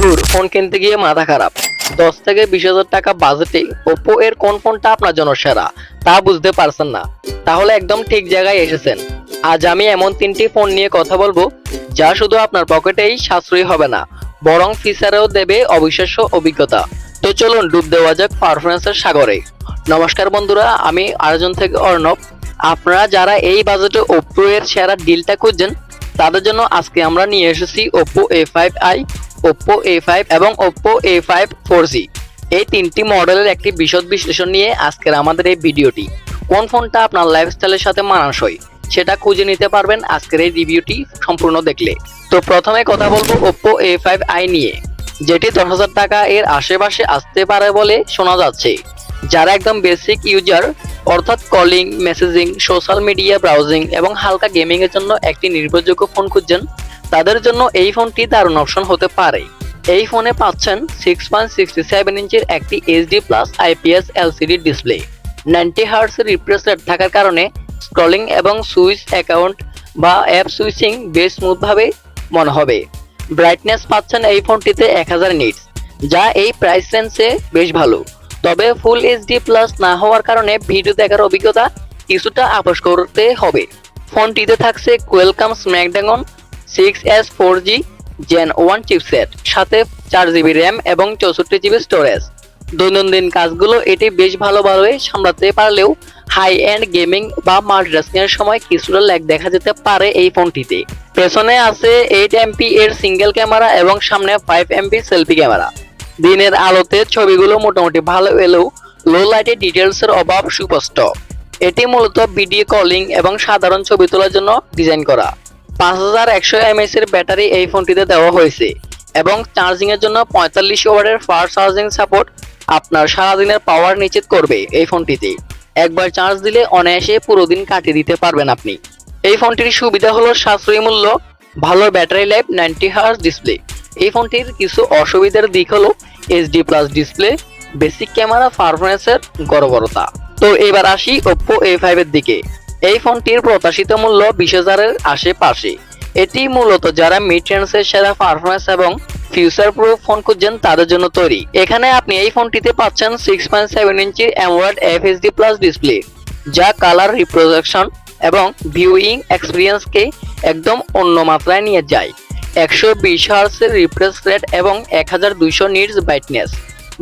ধুর ফোন কিনতে গিয়ে মাথা খারাপ। দশ থেকে বিশ হাজার টাকা বাজেটে ওপো এর কোন ফোনটা আপনার জন্য সেরা? তা বুঝতে পারছেন না। তাহলে একদম ঠিক জায়গায় এসেছেন। আজ আমি এমন তিনটি ফোন নিয়ে কথা বলব, যা শুধু আপনার পকেটেই সাশ্রয়ী হবে না, বরং ফিচারেও দেবে অবিশ্বাস্য অভিজ্ঞতা। তো চলুন ডুব দেওয়া যাক পারফরমেন্সের সাগরে। নমস্কার বন্ধুরা, আমি আয়োজন থেকে অর্ণব। আপনারা যারা এই বাজেটে ওপো এর সেরা ডিলটা খুঁজছেন, তাদের জন্য আজকে আমরা নিয়ে এসেছি Oppo A five i Oppo A five এবং Oppo A five four G এই তিনটি মডেলের একটি বিশদ বিশ্লেষণ নিয়ে আজকের আমাদের এই ভিডিওটি। কোন ফোনটা আপনার লাইফস্টাইলের সাথে মানানসই, সেটা খুঁজে নিতে পারবেন আজকের এই রিভিউটি সম্পূর্ণ দেখলে। তো প্রথমে কথা বলব ওপ্পো এ ফাইভ আই নিয়ে, যেটি দশ হাজার টাকা এর আশেপাশে আসতে পারে বলে শোনা যাচ্ছে। যারা একদম বেসিক ইউজার অর্থাৎ calling, messaging, social media browsing এবং হালকা গেমিং এর জন্য একটি নির্ভরযোগ্য ফোন খুঁজছেন। তাদের জন্য এই ফোনটি দারুণ অপশন হতে পারে। এই ফোনে পাচ্ছেন সিক্স পয়েন্ট সিক্সটি সেভেন ইঞ্চির একটি HD plus IPS LCD display ninety hertz refresh rate থাকার কারণে স্ক্রলিং এবং সুইচ অ্যাকাউন্ট বা অ্যাপ সুইচিং বেশ স্মুথভাবে মনে হবে। ব্রাইটনেস পাচ্ছেন এই ফোনটিতে এক হাজার নিটস যা এই প্রাইস রেঞ্জে বেশ ভালো। তবে ফুল এইচডি প্লাস না হওয়ার কারণে ভিডিও দেখার অভিজ্ঞতা কিছুটা আপোষ করতে হবে। ফোনটিতে থাকছে Qualcomm Snapdragon six S four G gen one chipset সাথে চার জিবি র্যাম এবং চৌষট্টি জিবি স্টোরেজ দৈনন্দিন কাজগুলো এটি বেশ ভালোভাবে সামলাতে পারলেও হাই এন্ড গেমিং বা মাল্টিটাস্কিং এর সময় কিছুটা ল্যাগ দেখা যেতে পারে এই ফোনটিতে। পেছনে আছে এইট এমপি এর সিঙ্গেল ক্যামেরা এবং সামনে ফাইভ এমপি সেলফি ক্যামেরা দিনের আলোতে ছবিগুলো মোটামুটি ভালো এলেও লো লাইটে ডিটেলস এর অভাব সুস্পষ্ট। এটি মূলত ভিডিও কলিং এবং সাধারণ ছবি তোলার জন্য ডিজাইন করা। পাঁচ হাজার একশো এমএস এর ব্যাটারি এই ফোনটিতে দেওয়া হয়েছে এবং চার্জিং এর জন্য পঁয়তাল্লিশ ওয়াটের ফাস্ট চার্জিং সাপোর্ট আপনার সারাদিনের পাওয়ার নিশ্চিত করবে এই ফোনটিতে। একবার চার্জ দিলে অনায়াসে পুরো দিন কাটিয়ে দিতে পারবেন আপনি। এই ফোনটির সুবিধা হলো সাশ্রয়ী মূল্য, ভালো battery life ninety hertz display এই ফোনটির কিছু অসুবিধার দিক হলো HD plus display basic camera পারফরমেন্সের গড়বড়তা তো এবার আসি ওপ্পো এ ফাইভ এর দিকে। এই ফোনটির প্রত্যাশিত মূল্য বিশ হাজারের আশেপাশে। এটি মূলত যারা মিড রেঞ্জের সেরা পারফরমেন্স এবং ফিউচার প্রুফ ফোন খুঁজছেন, তাদের জন্য তৈরি। এখানে আপনি এই ফোনটিতে পাচ্ছেন সিক্স পয়েন্ট সেভেন ইঞ্চির অ্যামোলেড এফএসডি প্লাস ডিসপ্লে যা কালার রিপ্রোডাকশন এবং ভিউইং এক্সপিরিয়েন্সকে একদম অন্য মাত্রায় নিয়ে যায়। একশো বিশ হার্সের রিফ্রেশ রেট এবং এক হাজার দুইশো নিটস ব্রাইটনেস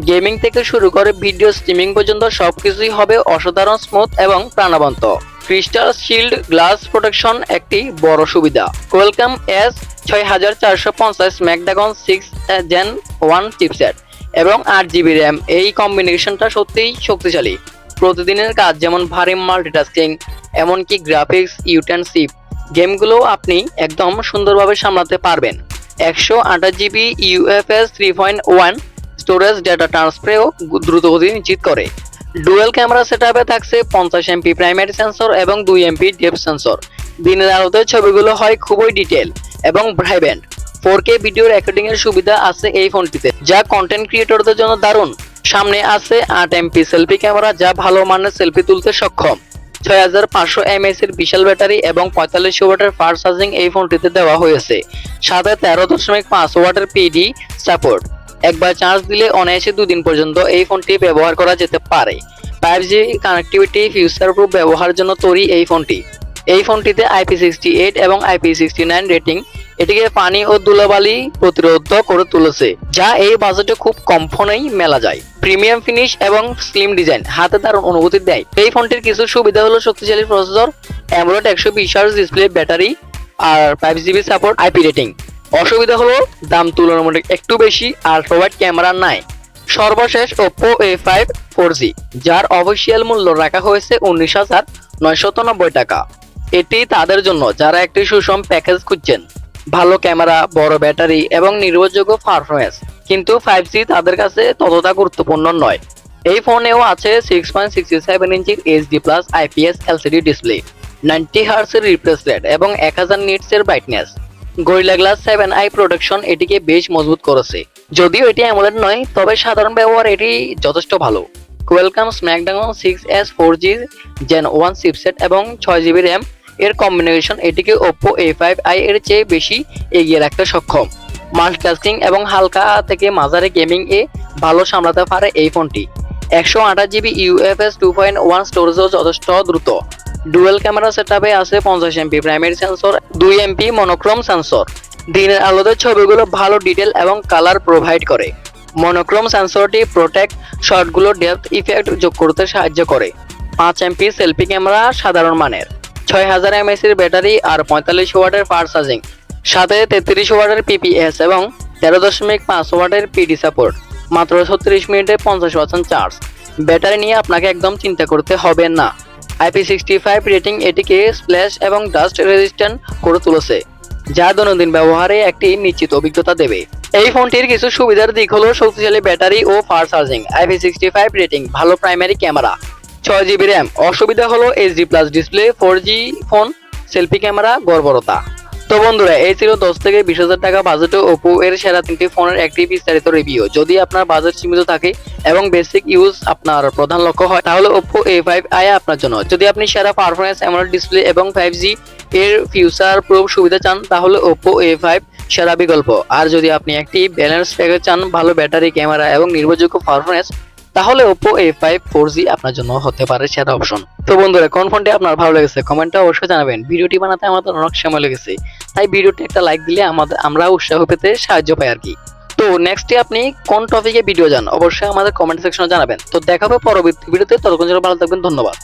গেমিং থেকে শুরু করে ভিডিও স্ট্রিমিং পর্যন্ত সব কিছুই হবে অসাধারণ স্মুথ এবং প্রাণবন্ত। ক্রিস্টাল শিল্ড গ্লাস প্রোটেকশন একটি বড় সুবিধা। ওয়েলকাম এস ছয় হাজার চারশো পঞ্চাশ Snapdragon six gen one chipset এবং আট জিবি র্যাম এই কম্বিনেশনটা সত্যিই শক্তিশালী। প্রতিদিনের কাজ যেমন ভারী মাল্টিটাস্কিং এমনকি গ্রাফিক্স ইউটেনসিপ গেমগুলো আপনি একদম সুন্দরভাবে সামলাতে পারবেন। একশো আঠাশ GB UFS three point one storage data ট্রান্সফারেও দ্রুতগতি নিশ্চিত করে। ডুয়েল ক্যামেরা সেটআপে থাকছে পঞ্চাশ এমপি প্রাইমারি সেন্সর এবং দুই এমপি ডেপ সেন্সর দিনের আলোতে ছবিগুলো হয় খুবই ডিটেল এবং vibrant four K video recording এর সুবিধা আছে এই ফোনটিতে, যা কন্টেন্ট ক্রিয়েটরদের জন্য দারুণ। সামনে আছে আট এমপি সেলফি ক্যামেরা যা ভালো মানের সেলফি তুলতে সক্ষম। ছয় হাজার পাঁচশো এমএস এর বিশাল ব্যাটারি এবং পঁয়তাল্লিশ ওয়াটের ফাস্ট চার্জিং এই ফোনটিতে দেওয়া হয়েছে। সাথে তেরো দশমিক পাঁচ ওয়াটের পিডি সাপোর্ট একবার চার্জ দিলে অনায়াসে দুদিন পর্যন্ত এই ফোনটি ব্যবহার করা যেতে পারে। Five G connectivity future proof ব্যবহারের জন্য তৈরি এই ফোনটি। এই ফোনটিতে আইপি সিক্সটি এইট এবং আইপি সিক্সটি নাইন রেটিং এটিকে পানি ও ধুলাবালি প্রতিরোধ করে তুলেছে, যা এই বাজেটে খুব কম ফোনেই মেলা যায়। প্রিমিয়াম ফিনিশ এবং স্লিম ডিজাইন হাতে দারুণ অনুভূতি দেয়। এই ফোনটির কিছু সুবিধা হলো শক্তিশালী প্রসেসর অ্যামোলেড একশো বিশ ডিসপ্লে ব্যাটারি আর five GB support IP rating অসুবিধা হলো দাম তুলনামূলক একটু বেশি আর প্রোভাইড ক্যামেরা নাই। সর্বশেষ Oppo A five four G যার অফিসিয়াল মূল্য রাখা হয়েছে উনিশ হাজার নয়শত টাকা। এটি তাদের জন্য, যারা একটি সুষম প্যাকেজ খুঁজছেন। ভালো ক্যামেরা, বড় ব্যাটারি এবং নির্ভরযোগ্য পারফরমেন্স কিন্তু ফাইভ জি তাদের কাছে ততটা গুরুত্বপূর্ণ নয়। এই ফোনেও আছে সিক্স পয়েন্ট সিক্সটি সেভেন ইঞ্চির HD plus IPS LCD display ninety হার্সের refresh rate এবং এক হাজার নিটসের brightness Gorilla Glass seven i protection এটিকে বেশ মজবুত করেছে। যদিও এটি অ্যামোলেড নয়, তবে সাধারণ ব্যবহার এটি যথেষ্ট ভালো। Qualcomm Snapdragon six S four G gen one chipset এবং ছয় জিবি র্যাম কম্বিনেশন এটিকে ওপো এ ফাইভ আই এর চেয়ে বেশি এগিয়ে রাখতে সক্ষম। মাল্টিটাস্কিং এবং হালকা থেকে মাঝারি গেমিং এ ভালো সামলাতে পারে এই ফোনটি। একশো আঠাশ GB UFS two point one স্টোরেজও যথেষ্ট দ্রুত। ডুয়েল ক্যামেরা সেটআপে আছে পঞ্চাশ এমপি প্রাইমারি সেন্সর দুই এমপি মনোক্রোম সেন্সর দিনের আলোতে ছবিগুলো ভালো ডিটেল এবং কালার প্রোভাইড করে। মনোক্রোম সেন্সরটি প্রোটেক্ট শটগুলো ডেপথ ইফেক্ট যোগ করতে সাহায্য করে। পাঁচ এমপি সেলফি ক্যামেরা সাধারণ মানের। ছয় হাজার এমএসির ব্যাটারি আর পঁয়তাল্লিশ ওয়াটের ফাস্ট চার্জিং, সাথে তেত্রিশ ওয়াটের পিপিএস এবং তেরো দশমিক পাঁচ ওয়াটের পিডি সাপোর্ট মাত্র ছত্রিশ মিনিটে পঞ্চাশ পার্সেন্ট চার্জ ব্যাটারি নিয়ে আপনাকে একদম চিন্তা করতে হবে না। আইপি সিক্সটি ফাইভ রেটিং এটিকে স্প্ল্যাশ এবং ডাস্ট রেজিস্ট্যান্ট করে তুলেছে, যা দৈনন্দিন ব্যবহারে একটি নিশ্চিত অভিজ্ঞতা দেবে। এই ফোনটির কিছু সুবিধার দিক হলো শক্তিশালী ব্যাটারি ও fast charging IP sixty five rating ভালো প্রাইমারি ক্যামেরা ছয় জিবি র্যাম। অসুবিধা হলো HD plus display four G phone selfie camera গড়বড়তা তো বন্ধুরা, এই ছিল দশ থেকে বিশ হাজার টাকা বাজেটে ওপো এর সেরা তিনটি ফোনের একটি বিস্তারিত রিভিউ যদি আপনার বাজেট সীমিত থাকে এবং বেসিক ইউজ আপনার প্রধান লক্ষ্য হয়, তাহলে ওপো এ ফাইভ আয়া আপনার জন্য। যদি আপনি সেরা পারফরমেন্স অ্যামোলেড ডিসপ্লে এবং ফাইভ জি এর ফিউচার প্রুফ সুবিধা চান, তাহলে ওপো এ ফাইভ সেরা বিকল্প। আর যদি আপনি একটি ব্যালেন্স প্যাকেজ চান, ভালো ব্যাটারি ক্যামেরা এবং নির্ভরযোগ্য পারফরমেন্স তাহলে Oppo A five four G আপনার জন্য হতে পারে সেরা অপশন তো বন্ধুরা, কোন ফোনটি আপনার ভালো লেগেছে? কমেন্টটা অবশ্যই জানাবেন। ভিডিওটি বানাতে আমাদের অনেক সময় লেগেছে। তাই ভিডিওটি একটা লাইক দিলে আমাদের, আমরা উৎসাহ পেতে সাহায্য পাই আর কি। তো নেক্সটে আপনি কোন টপিকে ভিডিও যান? অবশ্যই আমাদের কমেন্ট সেকশনে জানাবেন। তো দেখাবো পরবর্তী ভিডিওতে ততক্ষণ ভালো থাকবেন। ধন্যবাদ।